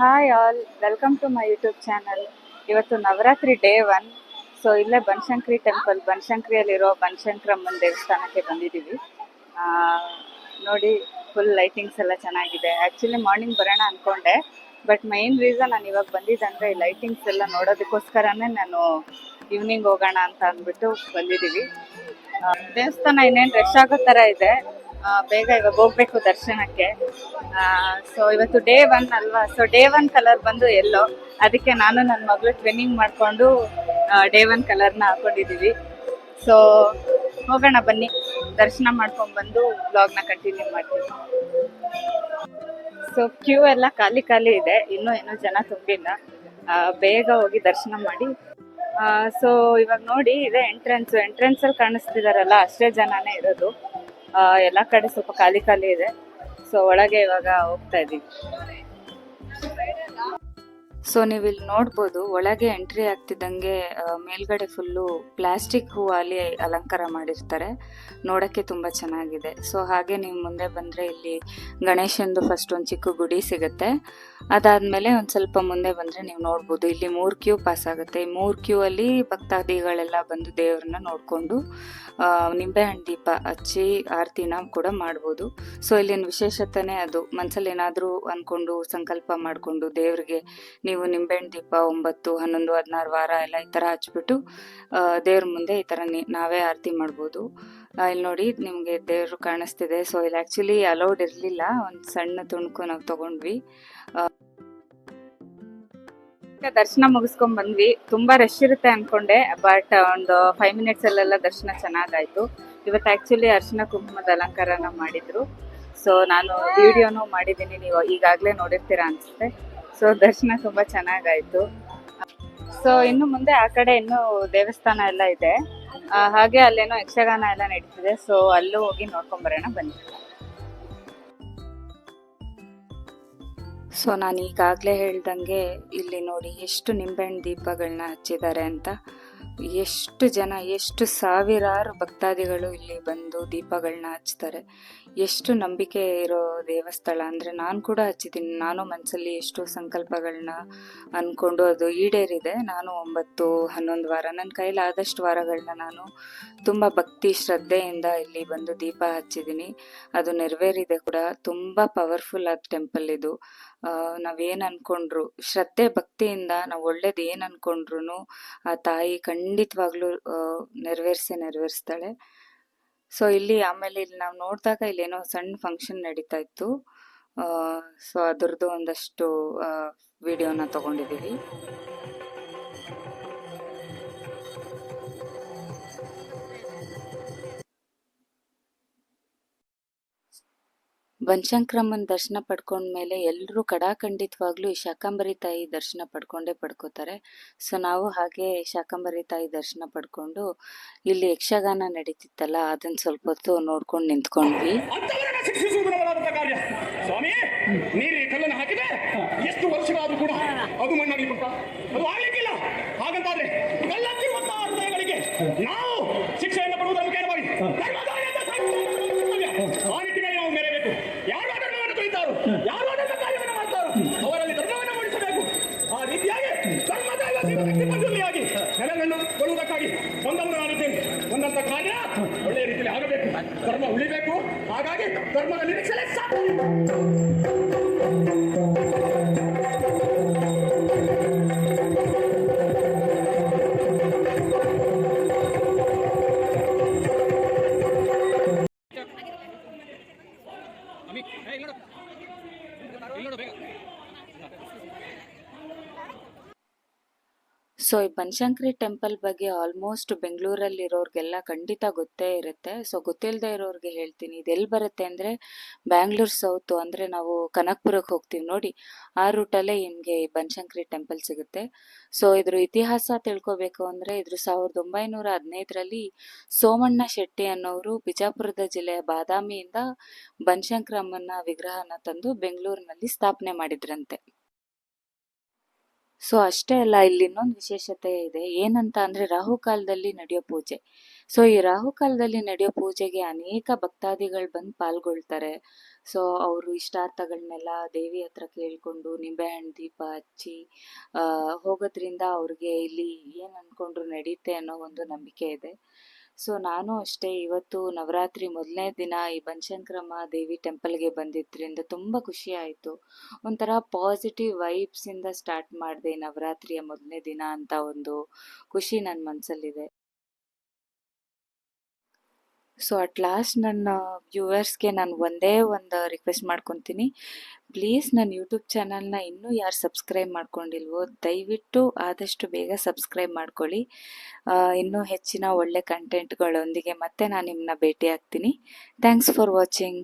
Hi all welcome to my YouTube channel ಇವತ್ತು Navratri day one so ಇಲ್ಲೇ Banashankari temple ಬನಶಂಕರಿಯಲ್ಲಿರೋ ಬನಶಂಕರಮ್ಮನ ದೇವಸ್ಥಾನಕ್ಕೆ ಬಂದಿದ್ದೀವಿ. ನೋಡಿ ಫುಲ್ ಲೈಟಿಂಗ್ಸ್ ಎಲ್ಲ ಚೆನ್ನಾಗಿದೆ. ಆ್ಯಕ್ಚುಲಿ ಮಾರ್ನಿಂಗ್ ಬರೋಣ ಅಂದ್ಕೊಂಡೆ ಬಟ್ ಮೈನ್ ರೀಸನ್ ನಾನು ಇವಾಗ ಬಂದಿದ್ದಂದರೆ ಈ ಲೈಟಿಂಗ್ಸ್ ಎಲ್ಲ ನೋಡೋದಕ್ಕೋಸ್ಕರನೇ ನಾನು ಈವ್ನಿಂಗ್ ಹೋಗೋಣ ಅಂತ ಅಂದ್ಬಿಟ್ಟು ಬಂದಿದ್ದೀವಿ. ದೇವಸ್ಥಾನ ಇನ್ನೇನು ರಶ್ ಆಗೋ ಥರ ಇದೆ. ಬೇಗ ಇವಾಗ ಹೋಗ್ಬೇಕು ದರ್ಶನಕ್ಕೆ. ಸೊ ಇವತ್ತು ಡೇ ಒನ್ ಅಲ್ವಾ? ಸೊ ಡೇ ಒನ್ ಕಲರ್ ಬಂದು ಎಲ್ಲೋ ಅದಕ್ಕೆ ನಾನು ನನ್ನ ಮಗಳು ಟ್ರೈನಿಂಗ್ ಮಾಡಿಕೊಂಡು ಡೇ ಒನ್ ಕಲರ್ನ ಹಾಕೊಂಡಿದ್ದೀವಿ ಸೊ ಹೋಗೋಣ ಬನ್ನಿ. ದರ್ಶನ ಮಾಡ್ಕೊಂಡು ಬಂದು ಬ್ಲಾಗ್ನ ಕಂಟಿನ್ಯೂ ಮಾಡ್ತೀವಿ ಸೊ ಕ್ಯೂ ಎಲ್ಲ ಖಾಲಿ ಖಾಲಿ ಇದೆ. ಇನ್ನೂ ಏನೂ ಜನ ತುಂಬಿಲ್ಲ. ಬೇಗ ಹೋಗಿ ದರ್ಶನ ಮಾಡಿ. ಸೊ ಇವಾಗ ನೋಡಿ ಇದೆ ಎಂಟ್ರೆನ್ಸ್ ಎಂಟ್ರೆನ್ಸಲ್ಲಿ ಕಾಣಿಸ್ತಿದಾರಲ್ಲ, ಅಷ್ಟೇ ಜನನೇ ಇರೋದು. ಎಲ್ಲ ಕಡೆ ಸ್ವಲ್ಪ ಖಾಲಿ ಖಾಲಿ ಇದೆ. ಸೊ ಒಳಗೆ ಇವಾಗ ಹೋಗ್ತಾ ಇದೀವಿ ಸೊ ನೀವು ಇಲ್ಲಿ ನೋಡ್ಬೋದು, ಒಳಗೆ ಎಂಟ್ರಿ ಆಗ್ತಿದ್ದಂಗೆ ಮೇಲ್ಗಡೆ ಫುಲ್ಲು ಪ್ಲಾಸ್ಟಿಕ್ ಹೂವಲ್ಲಿ ಅಲಂಕಾರ ಮಾಡಿರ್ತಾರೆ. ನೋಡೋಕ್ಕೆ ತುಂಬ ಚೆನ್ನಾಗಿದೆ. ಸೊ ಹಾಗೆ ನೀವು ಮುಂದೆ ಬಂದರೆ ಇಲ್ಲಿ ಗಣೇಶಂದು ಫಸ್ಟ್ ಒಂದು ಚಿಕ್ಕ ಗುಡಿ ಸಿಗುತ್ತೆ. ಅದಾದಮೇಲೆ ಒಂದು ಸ್ವಲ್ಪ ಮುಂದೆ ಬಂದರೆ ನೀವು ನೋಡ್ಬೋದು, ಇಲ್ಲಿ ಮೂರು ಕ್ಯೂ ಪಾಸ್ ಆಗುತ್ತೆ. ಈ ಮೂರು ಕ್ಯೂ ಅಲ್ಲಿ ಭಕ್ತಾದಿಗಳೆಲ್ಲ ಬಂದು ದೇವ್ರನ್ನ ನೋಡಿಕೊಂಡು ನಿಂಬೆಹಣ್ಣು ದೀಪ ಹಚ್ಚಿ ಆರತಿನ ಕೂಡ ಮಾಡ್ಬೋದು. ಸೊ ಇಲ್ಲಿನ ವಿಶೇಷತೆನೇ ಅದು. ಮನಸ್ಸಲ್ಲಿ ಏನಾದರೂ ಅಂದ್ಕೊಂಡು ಸಂಕಲ್ಪ ಮಾಡಿಕೊಂಡು ದೇವ್ರಿಗೆ ನೀವು ನಿಂಬೆಹಣ್ಣು ದೀಪ ಒಂಬತ್ತು ಹನ್ನೊಂದು ಹದಿನಾರು ವಾರ ಎಲ್ಲ ಈ ಥರ ಹಚ್ಬಿಟ್ಟು ದೇವ್ರ ಮುಂದೆ ಈ ಥರ ನಾವೇ ಆರತಿ ಮಾಡ್ಬೋದು. ಇಲ್ಲಿ ನೋಡಿ ನಿಮಗೆ ದೇವರು ಕಾಣಿಸ್ತಿದೆ. ಸೊ ಇಲ್ಲಿ ಆ್ಯಕ್ಚುಲಿ ಅಲೌಡ್ ಇರಲಿಲ್ಲ. ಒಂದು ಸಣ್ಣ ತುಣುಕು ನಾವು ತಗೊಂಡ್ವಿ. ದರ್ಶನ ಮುಗಿಸ್ಕೊಂಡ್ ಬಂದ್ವಿ. ತುಂಬಾ ರಶ್ ಇರುತ್ತೆ ಅನ್ಕೊಂಡೆ ಬಟ್ ಒಂದು ಫೈವ್ ಮಿನಿಟ್ಸ್ ಅಲ್ಲೆಲ್ಲ ದರ್ಶನ ಚೆನ್ನಾಗಾಯ್ತು. ಇವತ್ತು ಆಕ್ಚುಲಿ ಅರ್ಶನ ಕುಂಕುಮದ ಅಲಂಕಾರನ ಮಾಡಿದ್ರು. ಸೊ ನಾನು ವಿಡಿಯೋನು ಮಾಡಿದ್ದೀನಿ ನೀವು ಈಗಾಗಲೇ ನೋಡಿರ್ತೀರಾ ಅನ್ಸುತ್ತೆ. ಸೊ ದರ್ಶನ ತುಂಬಾ ಚೆನ್ನಾಗಾಯ್ತು. ಸೊ ಇನ್ನು ಮುಂದೆ ಆ ಕಡೆ ಇನ್ನು ದೇವಸ್ಥಾನ ಎಲ್ಲ ಇದೆ. ಹಾಗೆ ಅಲ್ಲೇನೋ ಯಕ್ಷಗಾನ ಎಲ್ಲ ನಡೀತಿದೆ. ಸೊ ಅಲ್ಲೂ ಹೋಗಿ ನೋಡ್ಕೊಂಡ್ ಬರೋಣ, ಬನ್ನಿ. ಸೊ ನಾನು ಈಗಾಗಲೇ ಹೇಳ್ದಂಗೆ ಇಲ್ಲಿ ನೋಡಿ ಎಷ್ಟು ನಿಂಬೆಹಣ್ಣು ದೀಪಗಳನ್ನ ಹಚ್ಚಿದ್ದಾರೆ ಅಂತ. ಎಷ್ಟು ಜನ, ಎಷ್ಟು ಸಾವಿರಾರು ಭಕ್ತಾದಿಗಳು ಇಲ್ಲಿ ಬಂದು ದೀಪಗಳನ್ನ ಹಚ್ತಾರೆ. ಎಷ್ಟು ನಂಬಿಕೆ ಇರೋ ದೇವಸ್ಥಳ ಅಂದರೆ ನಾನು ಕೂಡ ಹಚ್ಚಿದ್ದೀನಿ. ನಾನು ಮನಸ್ಸಲ್ಲಿ ಎಷ್ಟು ಸಂಕಲ್ಪಗಳನ್ನ ಅಂದ್ಕೊಂಡು ಅದು ಈಡೇರಿದೆ. ನಾನು ಒಂಬತ್ತು, ಹನ್ನೊಂದು ವಾರ ನನ್ನ ಕೈಲಾದಷ್ಟು ವಾರಗಳನ್ನ ನಾನು ತುಂಬ ಭಕ್ತಿ, ಶ್ರದ್ಧೆಯಿಂದ ಇಲ್ಲಿ ಬಂದು ದೀಪ ಹಚ್ಚಿದ್ದೀನಿ. ಅದು ನೆರವೇರಿದೆ ಕೂಡ. ತುಂಬ ಪವರ್ಫುಲ್ ಆದ ಟೆಂಪಲ್ ಇದು. ನಾವೇನು ಅಂದ್ಕೊಂಡ್ರು ಶ್ರದ್ಧೆ, ಭಕ್ತಿಯಿಂದ ನಾವು ಒಳ್ಳೇದು ಏನು ಅಂದ್ಕೊಂಡ್ರು ಆ ತಾಯಿ ಖಂಡಿತವಾಗ್ಲೂ ನೆರವೇರಿಸಿ ನೆರವೇರಿಸ್ತಾಳೆ. ಸೊ ಇಲ್ಲಿ ಆಮೇಲೆ ಇಲ್ಲಿ ನಾವು ನೋಡಿದಾಗ ಇಲ್ಲೇನೋ ಸಣ್ಣ ಫಂಕ್ಷನ್ ನಡೀತಾ ಇತ್ತು. ಸೊ ಅದರದ್ದು ಒಂದಷ್ಟು ವಿಡಿಯೋನ ತಗೊಂಡಿದ್ದೀವಿ ಬನಶಂಕರಮ್ಮನ ದರ್ಶನ ಪಡ್ಕೊಂಡ್ಮೇಲೆ ಎಲ್ಲರೂ ಕಡಾಖಂಡಿತವಾಗ್ಲೂ ಈ ಶಾಕಾಂಬರಿ ತಾಯಿ ದರ್ಶನ ಪಡ್ಕೊಂಡೇ ಪಡ್ಕೋತಾರೆ. ಸೊ, ನಾವು ಹಾಗೆ ಶಾಕಂಬರಿ ತಾಯಿ ದರ್ಶನ ಪಡ್ಕೊಂಡು ಇಲ್ಲಿ ಯಕ್ಷಗಾನ ನಡೀತಿತ್ತಲ್ಲ ಅದನ್ನ ಸ್ವಲ್ಪ ಹೊತ್ತು ನೋಡ್ಕೊಂಡು ನಿಂತ್ಕೊಂಡ್ವಿ. ಸ್ವಾಮಿ ಹಾಕಿದ್ರೆ ಎಷ್ಟು ವರ್ಷಗಳಾದ್ರೂ ಕೂಡ ಅದು ಮಣ್ಣಾಗಿ ಹೃದಯಗಳಿಗೆ ನಾವು ಶಿಕ್ಷೆಯನ್ನು ಕೊಡುವುದನ್ನು ಯಾರು ಅದನ್ನು ಕಾರ್ಯವನ್ನು ಮಾಡ್ತಾರೋ ಅವರಲ್ಲಿ ಧರ್ಮವನ್ನು ಮೂಡಿಸಬೇಕು. ಆ ರೀತಿಯಾಗಿ ಧರ್ಮದ ಮಂಜೂರಿಯಾಗಿ ನೆಲಗಳನ್ನು ಕೊಡುವುದಕ್ಕಾಗಿ ಬಂದವರು ನಾನಿದ್ದೇನೆ ಒಂದಂತ ಕಾರ್ಯ ಒಳ್ಳೆಯ ರೀತಿಯಲ್ಲಿ ಆಗಬೇಕು. ಧರ್ಮ ಉಳಿಬೇಕು. ಹಾಗಾಗಿ ಧರ್ಮದ ನಿರೀಕ್ಷೆ ಸಾಕು. ಸೊ ಈ ಬನಶಂಕರಿ ಟೆಂಪಲ್ ಬಗ್ಗೆ ಆಲ್ಮೋಸ್ಟ್ ಬೆಂಗಳೂರಲ್ಲಿ ಇರೋರಿಗೆಲ್ಲ ಖಂಡಿತ ಗೊತ್ತೇ ಇರುತ್ತೆ. ಸೊ ಗೊತ್ತಿಲ್ಲದೆ ಇರೋರಿಗೆ ಹೇಳ್ತೀನಿ. ಇದು ಎಲ್ಲಿ ಬರುತ್ತೆ ಅಂದರೆ ಬ್ಯಾಂಗ್ಳೂರ್ ಸೌತು ಅಂದರೆ ನಾವು ಕನಕ್ಪುರಕ್ಕೆ ಹೋಗ್ತೀವಿ ನೋಡಿ. ಆ ರೂಟಲ್ಲೇ ನಿಮಗೆ ಈ ಬನಶಂಕರಿ ಟೆಂಪಲ್ ಸಿಗುತ್ತೆ. ಸೊ ಇದ್ರ ಇತಿಹಾಸ ತಿಳ್ಕೊಬೇಕು ಅಂದರೆ ಇದ್ರ ಸಾವಿರದ ಒಂಬೈನೂರ ಹದಿನೈದರಲ್ಲಿ ಸೋಮಣ್ಣ ಶೆಟ್ಟಿ ಅನ್ನೋರು ಬಿಜಾಪುರದ ಜಿಲ್ಲೆಯ ಬಾದಾಮಿಯಿಂದ ಬನಶಂಕರಮ್ಮನ ವಿಗ್ರಹನ ತಂದು ಬೆಂಗಳೂರಿನಲ್ಲಿ ಸ್ಥಾಪನೆ ಮಾಡಿದ್ರಂತೆ. ಸೊ, ಅಷ್ಟೇ ಅಲ್ಲ, ಇಲ್ಲಿ ಇನ್ನೊಂದು ವಿಶೇಷತೆ ಇದೆ. ಏನಂತ ಅಂದ್ರೆ ರಾಹುಕಾಲದಲ್ಲಿ ನಡೆಯೋ ಪೂಜೆ. ಸೊ, ಈ ರಾಹುಕಾಲದಲ್ಲಿ ನಡೆಯೋ ಪೂಜೆಗೆ ಅನೇಕ ಭಕ್ತಾದಿಗಳು ಬಂದು ಪಾಲ್ಗೊಳ್ತಾರೆ. ಸೊ, ಅವರು ಇಷ್ಟಾರ್ಥಗಳನ್ನೆಲ್ಲ ದೇವಿ ಹತ್ರ ಕೇಳಿಕೊಂಡು ನಿಂಬೆಹಣ್ಣು ದೀಪ ಹಚ್ಚಿ ಹೋಗೋದ್ರಿಂದ ಅವ್ರಿಗೆ ಇಲ್ಲಿ ಏನು ಅಂದ್ಕೊಂಡ್ರು ನಡೆಯುತ್ತೆ ಅನ್ನೋ ಒಂದು ನಂಬಿಕೆ ಇದೆ. ಸೊ ನಾನು ಅಷ್ಟೇ ಇವತ್ತು ನವರಾತ್ರಿ ಮೊದಲನೇ ದಿನ ಈ ಬನಶಂಕರಮ್ಮ ದೇವಿ ಟೆಂಪಲ್ಗೆ ಬಂದಿದ್ದರಿಂದ ತುಂಬ ಖುಷಿ ಆಯಿತು. ಒಂಥರ ಪಾಸಿಟಿವ್ ವೈಬ್ಸಿಂದ ಸ್ಟಾರ್ಟ್ ಮಾಡಿದೆ ನವರಾತ್ರಿಯ ಮೊದಲನೇ ದಿನ ಅಂತ ಒಂದು ಖುಷಿ ನನ್ನ ಮನಸ್ಸಲ್ಲಿದೆ ಸೊ ಅಟ್ ಲಾಸ್ಟ್ ನನ್ನ ವ್ಯೂವರ್ಸ್ಗೆ ನಾನು ಒಂದೇ ಒಂದು ರಿಕ್ವೆಸ್ಟ್ ಮಾಡ್ಕೊತೀನಿ. ಪ್ಲೀಸ್ ನನ್ನ ಯೂಟ್ಯೂಬ್ ಚಾನಲ್ನ ಇನ್ನೂ ಯಾರು ಸಬ್ಸ್ಕ್ರೈಬ್ ಮಾಡ್ಕೊಂಡಿಲ್ವೋ, ದಯವಿಟ್ಟು ಆದಷ್ಟು ಬೇಗ ಸಬ್ಸ್ಕ್ರೈಬ್ ಮಾಡ್ಕೊಳ್ಳಿ. ಇನ್ನೂ ಹೆಚ್ಚಿನ ಒಳ್ಳೆ ಕಂಟೆಂಟ್ಗಳೊಂದಿಗೆ ಮತ್ತೆ ನಾನು ನಿಮ್ಮನ್ನ ಭೇಟಿ ಆಗ್ತೀನಿ ಥ್ಯಾಂಕ್ಸ್ ಫಾರ್ ವಾಚಿಂಗ್